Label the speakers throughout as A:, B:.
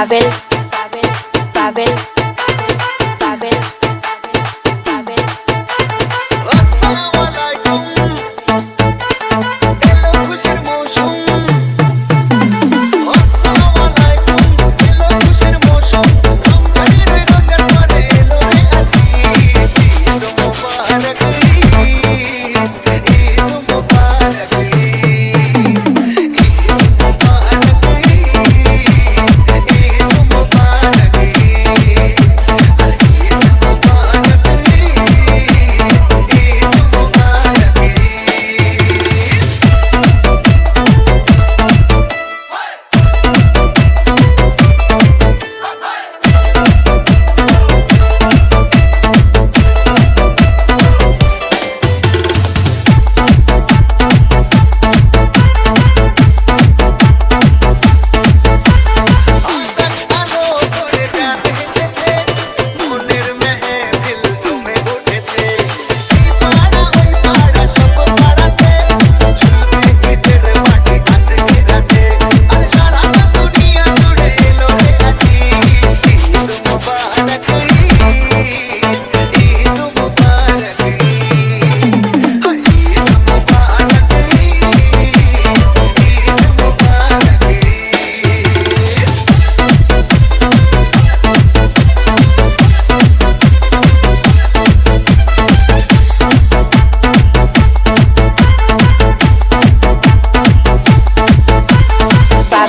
A: পাবেল পাবেল পাবেল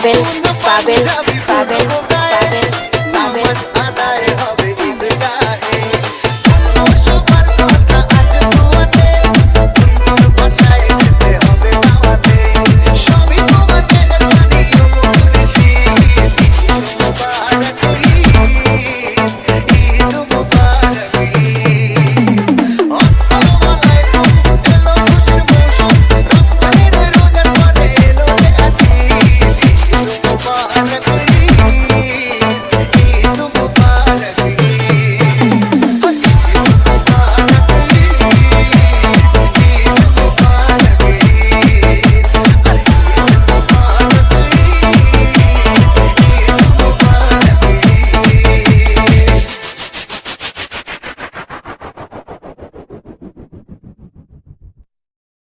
A: পাবেন পাবেন।